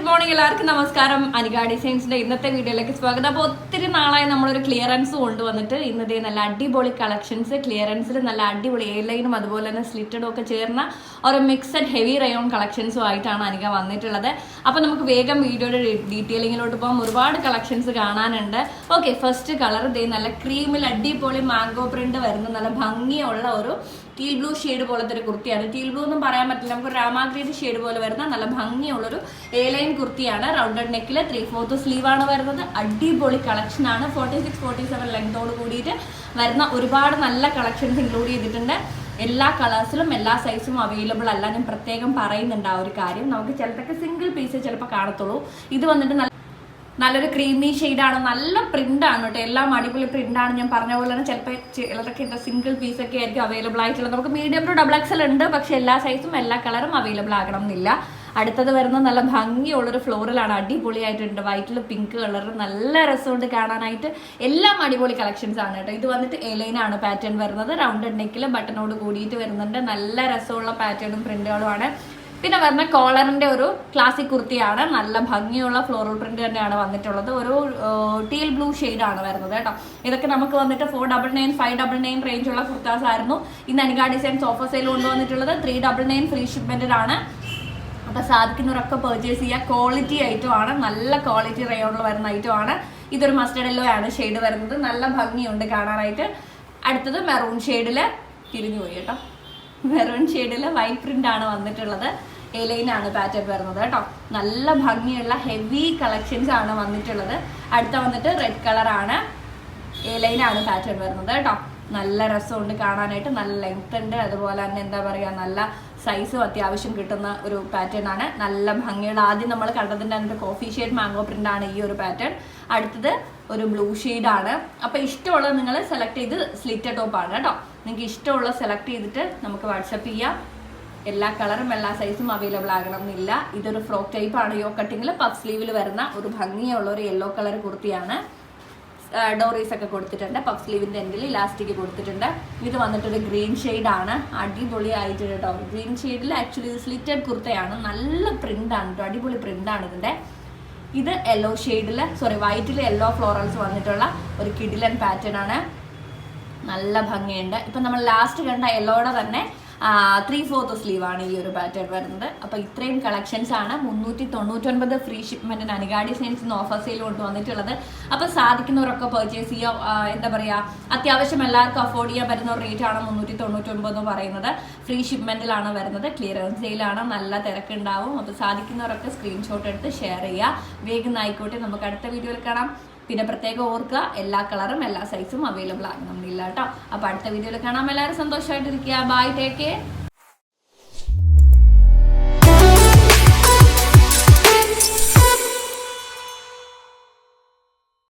Good morning എല്ലാവർക്കും നമസ്കാരം. അനിക ഡിസൈൻസിന്റെ ഇന്നത്തെ വീഡിയോയിലേക്ക് സ്വാഗതം. അപ്പോൾ ഒത്തിരി നാളായി നമ്മളൊരു ക്ലിയറൻസ് കൊണ്ടുവന്നിട്ട് ഇന്നത്തെ നല്ല അടിപൊളി കളക്ഷൻസ് ക്ലിയറൻസിൽ നല്ല അടിപൊളി എ ലൈനും അതുപോലെ തന്നെ സ്ലിറ്റഡും ഒക്കെ ചേർന്ന ഒരു മിക്സഡ് ഹെവി റയോൺ കളക്ഷൻസും ആയിട്ടാണ് അനിക വന്നിട്ടുള്ളത്. അപ്പോൾ നമുക്ക് വേഗം വീഡിയോയുടെ ഡീറ്റെയിലിങ്ങിലോട്ട് പോകാം. ഒരുപാട് കളക്ഷൻസ് കാണാനുണ്ട്. ഓക്കെ ഫസ്റ്റ് കളർ ഇതേ നല്ല ക്രീമിൽ അടിപൊളി മാംഗോ പ്രിന്റ് വരുന്ന. നല്ല ഭംഗിയുള്ള ഒരു ടീൽ ബ്ലൂ ഷെയ്ഡ് പോലത്തെ ഒരു കുർത്തിയാണ്. ടീൽ ബ്ലൂ ഒന്നും പറയാൻ പറ്റില്ല. നമുക്ക് രാമാഗ്രേഡ് ഷെയ്ഡ് പോലെ വരുന്ന നല്ല ഭംഗിയുള്ളൊരു എ ലൈൻ കുർത്തിയാണ് റൗണ്ടഡ് നെക്കിൽ ത്രീ ഫോർത്ത് ആണ് വരുന്നത്. അടിപൊളി കളക്ഷൻ ആണ്. ഫോർട്ടി സിക്സ് ഫോർട്ടി സെവൻ ലെങ്തോട് കൂടിയിട്ട് വരുന്ന ഒരുപാട് നല്ല കളക്ഷൻസ് ഇൻക്ലൂഡ് ചെയ്തിട്ടുണ്ട്. എല്ലാ കളേഴ്സിലും എല്ലാ സൈസും അവൈലബിൾ അല്ല. ഞാൻ പ്രത്യേകം പറയുന്നുണ്ട് ആ ഒരു കാര്യം. നമുക്ക് ചിലതൊക്കെ സിംഗിൾ പീസ് ചിലപ്പോൾ കാണത്തുള്ളൂ. ഇത് വന്നിട്ട് നല്ല നല്ലൊരു ക്രീമി ആണ്. നല്ല പ്രിന്റ് ആണ് കേട്ടോ. എല്ലാം അടിപൊളി പ്രിന്റ് ആണ്. ഞാൻ പറഞ്ഞ പോലെ തന്നെ ചിലപ്പോൾ ചിലതൊക്കെ എന്താ സിംഗിൾ പീസ് ഒക്കെ ആയിരിക്കും അവൈലബിൾ ആയിട്ടുള്ളത്. നമുക്ക് മീഡിയം ടു ഡബിൾ എക്സൽ ഉണ്ട്. പക്ഷെ എല്ലാ സൈസും എല്ലാ കളറും അവൈലബിൾ ആകണം എന്നില്ല. അടുത്തത് വരുന്ന നല്ല ഭംഗിയുള്ളൊരു ഫ്ലോറിലാണ് അടിപൊളിയായിട്ടുണ്ട്. വൈറ്റിൽ പിങ്ക് കളർ നല്ല രസമുണ്ട് കാണാനായിട്ട്. എല്ലാം അടിപൊളി കളക്ഷൻസ് ആണ് കേട്ടോ. ഇത് വന്നിട്ട് എലൈനാണ് പാറ്റേൺ വരുന്നത്. റൗണ്ട് നെക്കിൽ ബട്ടണോട് കൂടിയിട്ട് വരുന്നുണ്ട്. നല്ല രസമുള്ള പാറ്റേണും പ്രിന്റുകളും ആണ്. പിന്നെ വരുന്ന കോളറിന്റെ ഒരു ക്ലാസിക് കുർത്തിയാണ്. നല്ല ഭംഗിയുള്ള ഫ്ലോറൽ പ്രിന്റ് തന്നെയാണ് വന്നിട്ടുള്ളത്. ഒരു ടീൽ ബ്ലൂ ആണ് വരുന്നത് കേട്ടോ. ഇതൊക്കെ നമുക്ക് വന്നിട്ട് four double nine five double nine റേഞ്ചുള്ള kurtas ആയിരുന്നു. ഇന്ന് അനിക ഡിസൈൻസ് ഓഫർ സെയിൽ കൊണ്ടുവന്നിട്ടുള്ളത് ത്രീ ഡബിൾ നയൻ ഫ്രീ ഷിപ്മെന്റിലാണ് അപ്പൊ സാധിക്കുന്നവരൊക്കെ പർച്ചേസ് ചെയ്യുക. ക്വാളിറ്റി ഐറ്റം ആണ്. നല്ല ക്വാളിറ്റി റയോണിൽ വരുന്ന ഐറ്റം ആണ്. ഇതൊരു മസ്റ്റർഡ് ആണ് ഷെയ്ഡ് വരുന്നത്. നല്ല ഭംഗിയുണ്ട് കാണാനായിട്ട്. അടുത്തത് മെറൂൺ ഷെയ്ഡിൽ തിരിഞ്ഞു പോയി കേട്ടോ. മെറൂൺ ഷെയ്ഡിൽ വൈറ്റ് പ്രിന്റ് ആണ് വന്നിട്ടുള്ളത്. എലൈനാണ് പാറ്റേൺ വരുന്നത് കേട്ടോ. നല്ല ഭംഗിയുള്ള ഹെവി കളക്ഷൻസ് ആണ് വന്നിട്ടുള്ളത്. അടുത്ത വന്നിട്ട് റെഡ് കളറാണ് എലൈനാണ് പാറ്റേൺ വരുന്നത് കേട്ടോ. നല്ല രസമുണ്ട് കാണാനായിട്ട്. നല്ല ലെങ്ത് ഉണ്ട്. അതുപോലെ തന്നെ എന്താ പറയുക നല്ല സൈസും അത്യാവശ്യം കിട്ടുന്ന ഒരു പാറ്റേൺ ആണ്. നല്ല ഭംഗിയുള്ള ആദ്യം നമ്മൾ കണ്ടതിന്റെ അതിന്റെ കോഫി ഷെയ്ഡ് മാംഗോ പ്രിന്റ് ആണ് ഈ ഒരു പാറ്റേൺ അടുത്തത് ഒരു ബ്ലൂ ആണ്. അപ്പോൾ ഇഷ്ടമുള്ളത് നിങ്ങൾ സെലക്ട് ചെയ്ത് സ്ലിറ്റ ടോപ്പ് ആണ് കേട്ടോ. നിങ്ങൾക്ക് ഇഷ്ടമുള്ളത് സെലക്ട് ചെയ്തിട്ട് നമുക്ക് വാട്സപ്പ് ചെയ്യാം. എല്ലാ കളറും എല്ലാ സൈസും അവൈലബിൾ ആകണം എന്നില്ല ഇതൊരു ഫ്രോക്ക് ടൈപ്പ് ആണ്. യോ കട്ടിങ്ങിൽ പഫ് സ്ലീവിൽ വരുന്ന ഒരു ഭംഗിയുള്ള ഒരു യെല്ലോ കളർ കുർത്തിയാണ് ഡോറീസ് ഒക്കെ കൊടുത്തിട്ടുണ്ട്. പഫ് സ്ലീവിന്റെ എൻഡിൽ ഇലാസ്റ്റിക് കൊടുത്തിട്ടുണ്ട്. ഇത് വന്നിട്ടൊരു ഗ്രീൻ ആണ്. അടിപൊളി ആയിട്ട് കേട്ടോ ഗ്രീൻ ഷെയ്ഡിൽ ആക്ച്വലി സ്ലിറ്റഡ് കുർത്തയാണ്. നല്ല പ്രിന്റ് ആണ് കേട്ടോ അടിപൊളി പ്രിന്റ് ആണ് ഇതിന്റെ. ഇത് യെല്ലോ ഷെയ്ഡിൽ സോറി വൈറ്റിൽ യെല്ലോ ഫ്ലോറൽസ് വന്നിട്ടുള്ള ഒരു കിഡിലൻ പാറ്റേൺ ആണ്. നല്ല ഭംഗിയുണ്ട്. ഇപ്പം നമ്മൾ ലാസ്റ്റ് കണ്ട യെല്ലോയുടെ തന്നെ ത്രീ ഫോർത്ത് സ്ലീവ് ആണ് ഈ ഒരു പാറ്റേൺ വരുന്നത്. അപ്പോൾ ഇത്രയും കളക്ഷൻസ് ആണ് മുന്നൂറ്റി തൊണ്ണൂറ്റൊൻപത് ഫ്രീ ഷിപ്മെന്റിന് അനുഗാഡി സയൻസ് ഓഫർ സെയിൽ കൊണ്ട് വന്നിട്ടുള്ളത്. അപ്പോൾ സാധിക്കുന്നവരൊക്കെ പർച്ചേസ് ചെയ്യാം. എന്താ പറയുക അത്യാവശ്യം എല്ലാവർക്കും അഫോർഡ് ചെയ്യാൻ പറ്റുന്ന റേറ്റ് ആണ് മുന്നൂറ്റി തൊണ്ണൂറ്റൊൻപത് എന്ന് പറയുന്നത്. ഫ്രീ ഷിപ്മെന്റിലാണ് വരുന്നത്. ക്ലിയറൻസ് സെയിലാണ് നല്ല തിരക്കുണ്ടാവും. അപ്പോൾ സാധിക്കുന്നവരൊക്കെ സ്ക്രീൻഷോട്ട് എടുത്ത് ഷെയർ ചെയ്യുക. വേഗം ആയിക്കോട്ടെ. നമുക്ക് അടുത്ത വീഡിയോയിൽ കാണാം. പിന്നെ പ്രത്യേകം ഓർക്കുക എല്ലാ കളറും എല്ലാ സൈസും അവൈലബിൾ ആകുന്നില്ല കേട്ടോ അപ്പോൾ അടുത്ത വീഡിയോയിൽ കാണാം. എല്ലാവരും സന്തോഷമായിട്ടിരിക്കുക. Bye take care